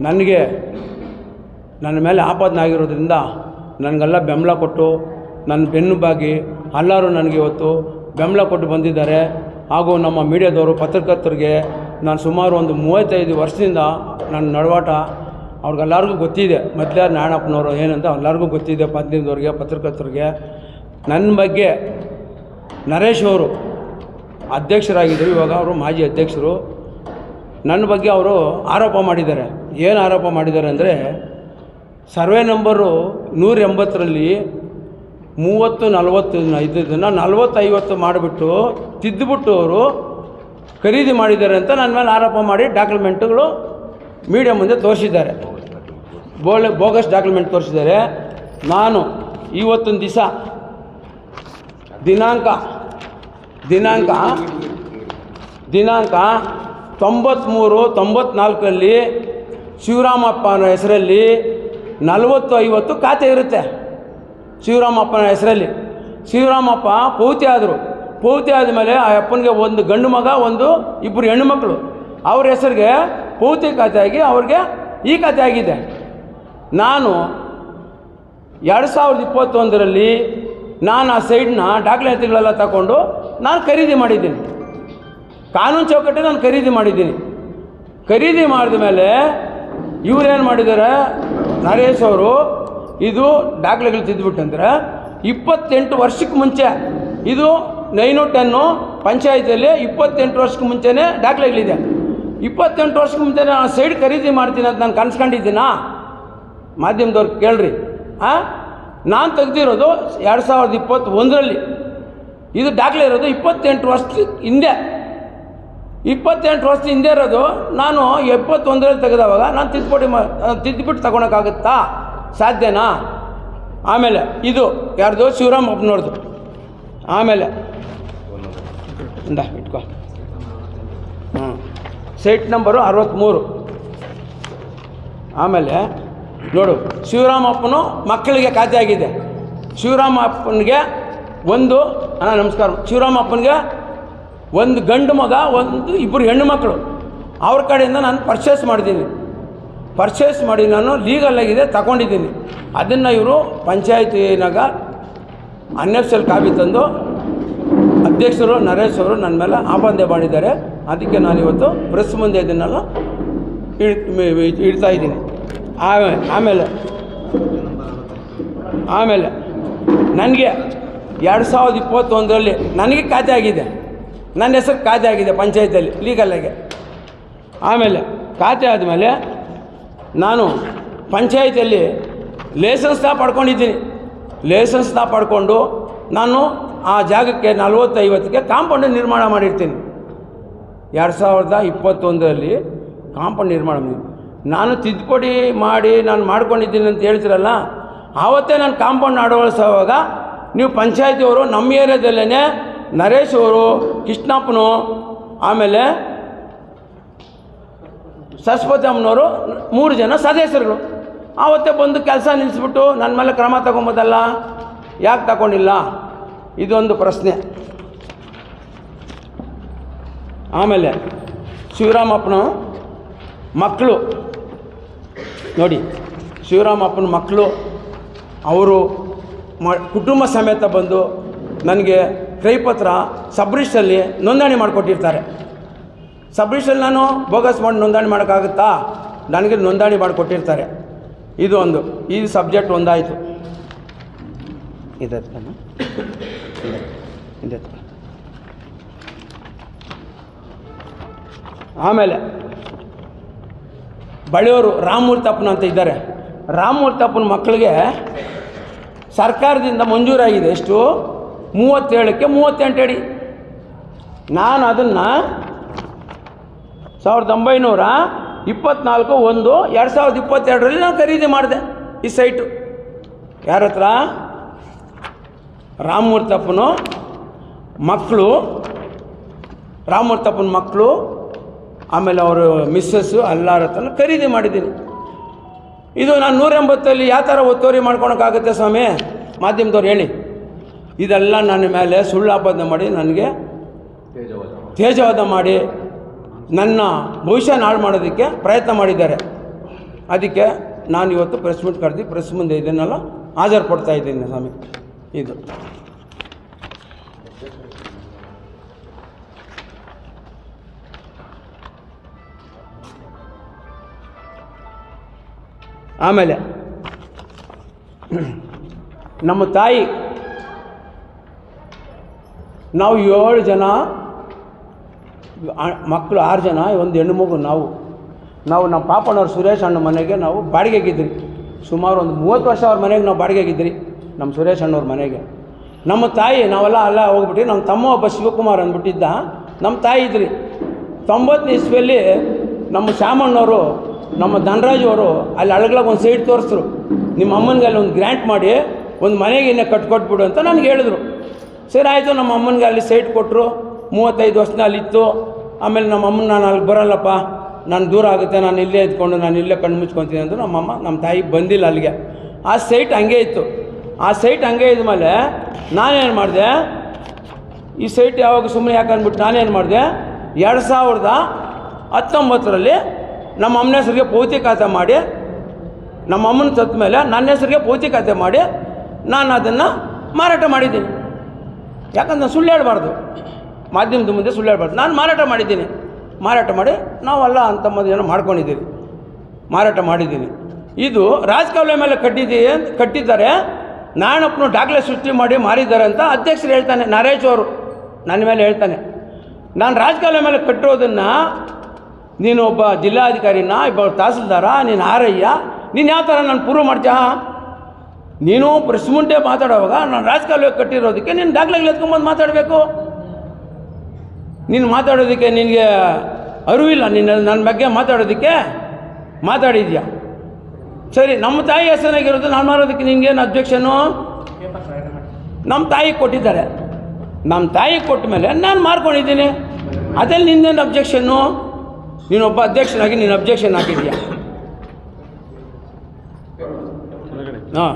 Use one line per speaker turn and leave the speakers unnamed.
ನನಗೆ ನನ್ನ ಮೇಲೆ ಆಪಾದನೆ ಆಗಿರೋದ್ರಿಂದ ನನಗೆಲ್ಲ ಬೆಂಬಲ ಕೊಟ್ಟು ನನ್ನ ಬೆನ್ನು ಬಾಗಿ ಎಲ್ಲರೂ ನನಗೆ ಇವತ್ತು ಬೆಂಬಲ ಕೊಟ್ಟು ಬಂದಿದ್ದಾರೆ. ಹಾಗೂ ನಮ್ಮ ಮೀಡಿಯಾದವರು, ಪತ್ರಕರ್ತರಿಗೆ ನಾನು ಸುಮಾರು ಒಂದು ಮೂವತ್ತೈದು ವರ್ಷದಿಂದ ನನ್ನ ನಡವಾಟ ಅವ್ರಿಗೆಲ್ಲರಿಗೂ ಗೊತ್ತಿದೆ. ಮೊದಲೇ ನಾಯಣಪ್ಪನವರು ಏನಂತ ಎಲ್ಲರಿಗೂ ಗೊತ್ತಿದೆ ಪತ್ನಿದವ್ರಿಗೆ ಪತ್ರಕರ್ತರಿಗೆ. ನನ್ನ ಬಗ್ಗೆ ನರೇಶ್ ಅವರು ಅಧ್ಯಕ್ಷರಾಗಿದ್ದರು. ಇವಾಗ ಅವರು ಮಾಜಿ ಅಧ್ಯಕ್ಷರು. ನನ್ನ ಬಗ್ಗೆ ಅವರು ಆರೋಪ ಮಾಡಿದ್ದಾರೆ. ಏನು ಆರೋಪ ಮಾಡಿದ್ದಾರೆ ಅಂದರೆ ಸರ್ವೆ ನಂಬರು ನೂರ ಎಂಬತ್ತರಲ್ಲಿ ಮೂವತ್ತು, ನಲವತ್ತು ಇದ್ದದನ್ನು ನಲ್ವತ್ತೈವತ್ತು ಮಾಡಿಬಿಟ್ಟು ತಿದ್ದುಬಿಟ್ಟು ಅವರು ಖರೀದಿ ಮಾಡಿದ್ದಾರೆ ಅಂತ ನನ್ನ ಮೇಲೆ ಆರೋಪ ಮಾಡಿ ಡಾಕ್ಯುಮೆಂಟ್ಗಳು ಮೀಡಿಯಾ ಮುಂದೆ ತೋರಿಸಿದ್ದಾರೆ. ಬೋಳೆ, ಬೋಗಸ್ ಡಾಕ್ಯುಮೆಂಟ್ ತೋರಿಸಿದ್ದಾರೆ. ನಾನು ಇವತ್ತೊಂದು ದಿವಸ ದಿನಾಂಕ ದಿನಾಂಕ ದಿನಾಂಕ ತೊಂಬತ್ತ್ಮೂರು ತೊಂಬತ್ನಾಲ್ಕರಲ್ಲಿ ಶಿವರಾಮಪ್ಪನ ಹೆಸರಲ್ಲಿ ನಲವತ್ತು ಐವತ್ತು ಖಾತೆ ಇರುತ್ತೆ. ಶಿವರಾಮಪ್ಪನ ಹೆಸರಲ್ಲಿ. ಶಿವರಾಮಪ್ಪ ಪೌತಿ ಆದರು. ಪೌತಿ ಆದಮೇಲೆ ಆ ಅಪ್ಪನಿಗೆ ಒಂದು ಗಂಡು ಮಗ, ಒಂದು ಇಬ್ಬರು ಹೆಣ್ಣು ಮಕ್ಕಳು. ಅವ್ರ ಹೆಸರಿಗೆ ಪೌತಿ ಖಾತೆ ಆಗಿ ಅವ್ರಿಗೆ ಈ ಖಾತೆ ಆಗಿದೆ. ನಾನು ಎರಡು ಸಾವಿರದ ಇಪ್ಪತ್ತೊಂದರಲ್ಲಿ ನಾನು ಆ ಸೈಡ್ನ ದಾಖಲಾತಿಗಳೆಲ್ಲ ತಗೊಂಡು ನಾನು ಖರೀದಿ ಮಾಡಿದ್ದೀನಿ. ಕಾನೂನು ಚೌಕಟ್ಟೆ ನಾನು ಖರೀದಿ ಮಾಡಿದ್ದೀನಿ. ಖರೀದಿ ಮಾಡಿದ ಮೇಲೆ ಇವರೇನು ಮಾಡಿದ್ದಾರೆ ನರೇಶ್ ಅವರು ಇದು ದಾಖಲೆಗಳು ತಿದ್ದುಬಿಟ್ಟಂದ್ರೆ ಇಪ್ಪತ್ತೆಂಟು ವರ್ಷಕ್ಕೆ ಮುಂಚೆ, ಇದು ನೈನು ಟೆನ್ನು ಪಂಚಾಯತಿಯಲ್ಲಿ ಇಪ್ಪತ್ತೆಂಟು ವರ್ಷಕ್ಕೆ ಮುಂಚೆನೇ ದಾಖಲೆಗಳಿದೆ. ಇಪ್ಪತ್ತೆಂಟು ವರ್ಷಕ್ಕೆ ಮುಂಚೆ ನಾನು ಸೈಡ್ ಖರೀದಿ ಮಾಡ್ತೀನಿ ಅಂತ ನಾನು ಕನ್ಸ್ಕೊಂಡಿದ್ದೀನಾ? ಮಾಧ್ಯಮದವ್ರು ಕೇಳ್ರಿ. ಹಾಂ ನಾನು ತೆಗ್ದಿರೋದು ಎರಡು ಸಾವಿರದ ಇಪ್ಪತ್ತೊಂದರಲ್ಲಿ. ಇದು ದಾಖಲೆ ಇರೋದು ಇಪ್ಪತ್ತೆಂಟು ವರ್ಷ ಹಿಂದೆ. ಇಪ್ಪತ್ತೆಂಟು ವರ್ಷದ ಹಿಂದೆ ಇರೋದು, ನಾನು ಎಪ್ಪತ್ತೊಂದರಲ್ಲಿ ತೆಗೆದವಾಗ ನಾನು ತಿದ್ದುಪಡಿ ಮ ತಿದ್ದುಬಿಟ್ಟು ತಗೊಳಕ್ಕಾಗುತ್ತಾ? ಸಾಧ್ಯನಾ? ಆಮೇಲೆ, ಇದು, ಯಾರ್ದು ಶಿವರಾಮ್ ಅಪ್ಪನವ್ರದ್ದು ಆಮೇಲೆ ಇಂದ ಇಟ್ಕೋ. ಹ್ಞೂ ಸೈಟ್ ನಂಬರು ಅರವತ್ತ್ಮೂರು ಆಮೇಲೆ, ನೋಡು ಶಿವರಾಮಪ್ಪನು ಮಕ್ಕಳಿಗೆ ಖಾತೆ ಆಗಿದೆ. ಶಿವರಾಮಪ್ಪನಿಗೆ ಒಂದು, ಅಣ್ಣ, ನಮಸ್ಕಾರ. ಶಿವರಾಮಪ್ಪನಿಗೆ ಒಂದು ಗಂಡು ಮಗ, ಒಂದು ಇಬ್ಬರು ಹೆಣ್ಣು ಮಕ್ಕಳು. ಅವ್ರ ಕಡೆಯಿಂದ ನಾನು ಪರ್ಚೇಸ್ ಮಾಡಿದ್ದೀನಿ. ಪರ್ಚೇಸ್ ಮಾಡಿ ನಾನು ಲೀಗಲ್ ಆಗಿದೆ, ತಗೊಂಡಿದ್ದೀನಿ. ಅದನ್ನು ಇವರು ಪಂಚಾಯತಿನಾಗ ಎಲ್ ಕಾಪಿ ತಂದು ಅಧ್ಯಕ್ಷರು ನರೇಶ್ ಅವರು ನನ್ನ ಮೇಲೆ ಆಪಾದನೆ ಮಾಡಿದ್ದಾರೆ. ಅದಕ್ಕೆ ನಾನಿವತ್ತು ಪ್ರೆಸ್ ಮುಂದೆ ಇದನ್ನೆಲ್ಲ ಇಡ್ತಾ ಇದ್ದೀನಿ. ಆಮೇಲೆ ಆಮೇಲೆ ಆಮೇಲೆ, ನನಗೆ ಎರಡು ಸಾವಿರದ ಇಪ್ಪತ್ತೊಂದರಲ್ಲಿ ನನಗೆ ಖಾತೆ ಆಗಿದೆ. ನನ್ನ ಹೆಸರು ಖಾತೆ ಆಗಿದೆ ಪಂಚಾಯತಿಯಲ್ಲಿ ಲೀಗಲ್ಲಾಗೆ ಆಮೇಲೆ ಖಾತೆ ಆದಮೇಲೆ ನಾನು ಪಂಚಾಯತಿಯಲ್ಲಿ ಲೇಸನ್ಸ್ನ ಪಡ್ಕೊಂಡಿದ್ದೀನಿ. ಲೇಸನ್ಸ್ನ ಪಡ್ಕೊಂಡು ನಾನು ಆ ಜಾಗಕ್ಕೆ ನಲ್ವತ್ತೈವತ್ತಕ್ಕೆ ಕಾಂಪೌಂಡ್ ನಿರ್ಮಾಣ ಮಾಡಿರ್ತೀನಿ. ಎರಡು ಸಾವಿರದ ಇಪ್ಪತ್ತೊಂದರಲ್ಲಿ ಕಾಂಪೌಂಡ್ ನಿರ್ಮಾಣ ಮಾಡಿ. ನಾನು ತಿದ್ದುಪಡಿ ಮಾಡಿ ನಾನು ಮಾಡ್ಕೊಂಡಿದ್ದೀನಿ ಅಂತ ಹೇಳ್ತಿರಲ್ಲ, ಆವತ್ತೇ ನಾನು ಕಾಂಪೌಂಡ್ ಅಡವಳಿಸುವಾಗ ನೀವು ಪಂಚಾಯತಿಯವರು ನಮ್ಮ ಏರಿಯಾದಲ್ಲೇ ನರೇಶ್ ಅವರು, ಕೃಷ್ಣಪ್ಪನು, ಆಮೇಲೆ ಸರಸ್ವತಿ ಅಮ್ಮನವರು ಮೂರು ಜನ ಸದಸ್ಯರುಗಳು. ಆವತ್ತೇ ಬಂದು ಕೆಲಸ ನಿಲ್ಲಿಸ್ಬಿಟ್ಟು ನನ್ನ ಮೇಲೆ ಕ್ರಮ ತಗೊಂಬೋದಲ್ಲ, ಯಾಕೆ ತಗೊಂಡಿಲ್ಲ? ಇದೊಂದು ಪ್ರಶ್ನೆ. ಆಮೇಲೆ ಶಿವರಾಮಪ್ಪನ ಮಕ್ಕಳು. ನೋಡಿ, ಶಿವರಾಮಪ್ಪನ ಮಕ್ಕಳು, ಅವರು ಮ, ಕುಟುಂಬ ಸಮೇತ ಬಂದು ನನಗೆ ಕ್ರೈಪತ್ರ ಸಬ್ರಿಸ್ಟಲ್ಲಿ ನೋಂದಣಿ ಮಾಡಿಕೊಟ್ಟಿರ್ತಾರೆ. ಸಬ್ರಿಸ್ಟಲ್ಲಿ ನಾನು ಬೋಗಸ್ ಮಾಡಿ ನೋಂದಣಿ ಮಾಡೋಕ್ಕಾಗುತ್ತಾ? ನನಗೆ ನೋಂದಣಿ ಮಾಡಿಕೊಟ್ಟಿರ್ತಾರೆ. ಇದು ಒಂದು. ಈ ಸಬ್ಜೆಕ್ಟ್ ಒಂದಾಯಿತು. ಇದೆ ಆಮೇಲೆ ಬಳಿಯವರು ರಾಮಮೂರ್ತಪ್ಪನ ಅಂತ ಇದ್ದಾರೆ. ರಾಮಮೂರ್ತಪ್ಪನ ಮಕ್ಕಳಿಗೆ ಸರ್ಕಾರದಿಂದ ಮಂಜೂರಾಗಿದೆ. ಎಷ್ಟು? ಮೂವತ್ತೇಳಕ್ಕೆ ಮೂವತ್ತೆಂಟು ಅಡಿ. ನಾನು ಅದನ್ನು ಸಾವಿರದ ಒಂಬೈನೂರ ಇಪ್ಪತ್ನಾಲ್ಕು ಒಂದು ಎರಡು ಸಾವಿರದ ಇಪ್ಪತ್ತೆರಡರಲ್ಲಿ ನಾನು ಖರೀದಿ ಮಾಡಿದೆ ಈ ಸೈಟು. ಯಾರ ಹತ್ರ? ರಾಮಮೂರ್ತಪ್ಪನು ಮಕ್ಕಳು ರಾಮಮೂರ್ತಪ್ಪನ ಮಕ್ಕಳು, ಆಮೇಲೆ ಅವರು ಮಿಸ್ಸಸ್ಸು ಎಲ್ಲರ ಹತ್ರ ಖರೀದಿ ಮಾಡಿದ್ದೀನಿ. ಇದು ನಾನು ನೂರೆಂಬತ್ತಲ್ಲಿ ಯಾವ ಥರ ಒತ್ತುವರಿ ಮಾಡ್ಕೊಳಕ್ಕಾಗುತ್ತೆ ಸ್ವಾಮಿ? ಮಾಧ್ಯಮದವ್ರು ಹೇಳಿ. ಇದೆಲ್ಲ ನನ್ನ ಮೇಲೆ ಸುಳ್ಳು ಆಪಾದನೆ ಮಾಡಿ ನನಗೆ ತೇಜವಾದ ಮಾಡಿ ನನ್ನ ಭವಿಷ್ಯ ಹಾಳು ಮಾಡೋದಕ್ಕೆ ಪ್ರಯತ್ನ ಮಾಡಿದ್ದಾರೆ. ಅದಕ್ಕೆ ನಾನು ಇವತ್ತು ಪ್ರೆಸ್ ಮೀಟ್ ಕರೆದು ಪ್ರೆಸ್ ಮುಂದೆ ಇದನ್ನೆಲ್ಲ ಹಾಜರು ಪಡ್ತಾ ಇದ್ದೀನಿ ಸ್ವಾಮಿ. ಇದು. ಆಮೇಲೆ ನಮ್ಮ ತಾಯಿ ನಾವು ಏಳು ಜನ ಮಕ್ಕಳು ಆರು ಜನ, ಒಂದು ಹೆಣ್ಣು ಮಗು ನಾವು. ನಾವು ನಮ್ಮ ಪಾಪನವ್ರು ಸುರೇಶ್ ಅಣ್ಣ ಮನೆಗೆ ನಾವು ಬಾಡಿಗೆಗಿದ್ರಿ ಸುಮಾರು ಒಂದು ಮೂವತ್ತು ವರ್ಷ ಅವ್ರ ಮನೆಗೆ ನಾವು ಬಾಡಿಗೆಗಿದ್ರಿ ನಮ್ಮ ಸುರೇಶ್ ಅಣ್ಣವ್ರ ಮನೆಗೆ. ನಮ್ಮ ತಾಯಿ, ನಾವೆಲ್ಲ ಅಲ್ಲ ಹೋಗ್ಬಿಟ್ಟು ನಮ್ಮ ತಮ್ಮ ಒಬ್ಬ ಶಿವಕುಮಾರ್ ಅಂದ್ಬಿಟ್ಟಿದ್ದ. ನಮ್ಮ ತಾಯಿ ಇದ್ರಿ. ತೊಂಬತ್ತನೇ ಇಸ್ವಿಯಲ್ಲಿ ನಮ್ಮ ಶ್ಯಾಮಣ್ಣವರು, ನಮ್ಮ ಧನರಾಜ್ ಅವರು ಅಲ್ಲಿ ಅಳಗ್ಲಾಗ ಒಂದು ಸೈಡ್ ತೋರಿಸ್ರು. ನಿಮ್ಮ ಅಮ್ಮನಿಗೆ ಅಲ್ಲಿ ಒಂದು ಗ್ರ್ಯಾಂಟ್ ಮಾಡಿ, ಒಂದು ಮನೆಗೆ ಇನ್ನೇ ಕಟ್ಕೊಟ್ಬಿಡು ಅಂತ ನನಗೆ ಹೇಳಿದ್ರು. ಸರಿ, ಆಯಿತು, ನಮ್ಮ ಅಮ್ಮನಿಗೆ ಅಲ್ಲಿ ಸೈಟ್ ಕೊಟ್ಟರು ಮೂವತ್ತೈದು ವರ್ಷನ ಅಲ್ಲಿತ್ತು ಆಮೇಲೆ ನಮ್ಮ ಅಮ್ಮನ ನಾನು ಅಲ್ಲಿ ಬರಲ್ಲಪ್ಪ. ನಾನು ದೂರ ಆಗುತ್ತೆ, ನಾನು ಇಲ್ಲೇ ಇದ್ಕೊಂಡು, ನಾನು ಇಲ್ಲೇ ಕಣ್ಣು ಮುಚ್ಕೊತೀನಿ ಅಂದರು ನಮ್ಮಮ್ಮ ನಮ್ಮ ತಾಯಿ ಬಂದಿಲ್ಲ ಅಲ್ಲಿಗೆ. ಆ ಸೈಟ್ ಹಂಗೆ ಇತ್ತು. ಆ ಸೈಟ್ ಹಂಗೆ ಇದ್ಮೇಲೆ ನಾನೇನು ಮಾಡಿದೆ? ಈ ಸೈಟ್ ಯಾವಾಗ ಸುಮ್ಮನೆ ಯಾಕೆ ಅಂದ್ಬಿಟ್ಟು ನಾನೇನು ಮಾಡಿದೆ? ಎರಡು ಸಾವಿರದ ಹತ್ತೊಂಬತ್ತರಲ್ಲಿ ನಮ್ಮ ಅಮ್ಮನ ಹೆಸರಿಗೆ ಪೌತಿ ಖಾತೆ ಮಾಡಿ, ನಮ್ಮ ಅಮ್ಮನ ಸತ್ತ ಮೇಲೆ ನನ್ನ ಹೆಸರಿಗೆ ಪೌತಿ ಖಾತೆ ಮಾಡಿ, ನಾನು ಅದನ್ನು ಮಾರಾಟ ಮಾಡಿದ್ದೀನಿ. ಯಾಕಂದ್ರೆ ನಾನು ಸುಳ್ಳು ಹೇಳಬಾರ್ದು ಮಾಧ್ಯಮದ ಮುಂದೆ ಸುಳ್ಳು ಹೇಳಬಾರ್ದು ನಾನು ಮಾರಾಟ ಮಾಡಿದ್ದೀನಿ. ಮಾರಾಟ ಮಾಡಿ ನಾವಲ್ಲ ಅಂತ ಏನೋ ಮಾಡ್ಕೊಂಡಿದ್ದೀವಿ. ಮಾರಾಟ ಮಾಡಿದ್ದೀನಿ ಇದು ರಾಜಕಾಲುವೆ ಮೇಲೆ ಕಟ್ಟಿದ್ದೀವಿ ಅಂತ ಕಟ್ಟಿದ್ದಾರೆ. ನಾರಾಯಣಪ್ಪನು ಡಾಕ್ಲೆ ಸೃಷ್ಟಿ ಮಾಡಿ ಮಾರಿದ್ದಾರೆ ಅಂತ ಅಧ್ಯಕ್ಷರು ಹೇಳ್ತಾನೆ. ನರೇಶ್ ಅವರು ನನ್ನ ಮೇಲೆ ಹೇಳ್ತಾನೆ. ನಾನು ರಾಜಕಾಲುವೆ ಮೇಲೆ ಕಟ್ಟಿರೋದನ್ನು ನೀನು ಒಬ್ಬ ಜಿಲ್ಲಾಧಿಕಾರಿನ ಒಬ್ಬ ತಹಸೀಲ್ದಾರ, ನೀನು ಆರಯ್ಯ, ನೀನು ಯಾವ ಥರ ನಾನು ಪ್ರೂವ್ ಮಾಡ್ತೀಯಾ? ನೀನು ಪ್ರಶ್ಮುಂಟೆ ಮಾತಾಡೋವಾಗ ನಾನು ರಾಜಕಾಲುವೆ ಕಟ್ಟಿರೋದಕ್ಕೆ ನೀನು ದಾಖಲೆಗಳು ಎತ್ಕೊಂಬಂದು ಮಾತಾಡಬೇಕು. ನೀನು ಮಾತಾಡೋದಕ್ಕೆ ನಿನಗೆ ಅರಿವಿಲ್ಲ ನಿನ್ನ ನನ್ನ ಬಗ್ಗೆ ಮಾತಾಡೋದಕ್ಕೆ ಮಾತಾಡಿದ್ಯಾ? ಸರಿ ನಮ್ಮ ತಾಯಿ ಹೆಸರಾಗಿರೋದು ನಾನು ಮಾಡೋದಕ್ಕೆ ನಿನಗೇನು ಅಬ್ಜೆಕ್ಷನು ನಮ್ಮ ತಾಯಿ ಕೊಟ್ಟಿದ್ದಾರೆ. ನಮ್ಮ ತಾಯಿ ಕೊಟ್ಟ ಮೇಲೆ ನಾನು ಮಾರ್ಕೊಂಡಿದ್ದೀನಿ. ಅದೇ ನಿಂದೇನು ಅಬ್ಜೆಕ್ಷನ್ನು ನೀನೊಬ್ಬ ಅಧ್ಯಕ್ಷನಾಗಿ ನೀನು ಅಬ್ಜೆಕ್ಷನ್ ಹಾಕಿದ್ಯಾ ಹಾಂ.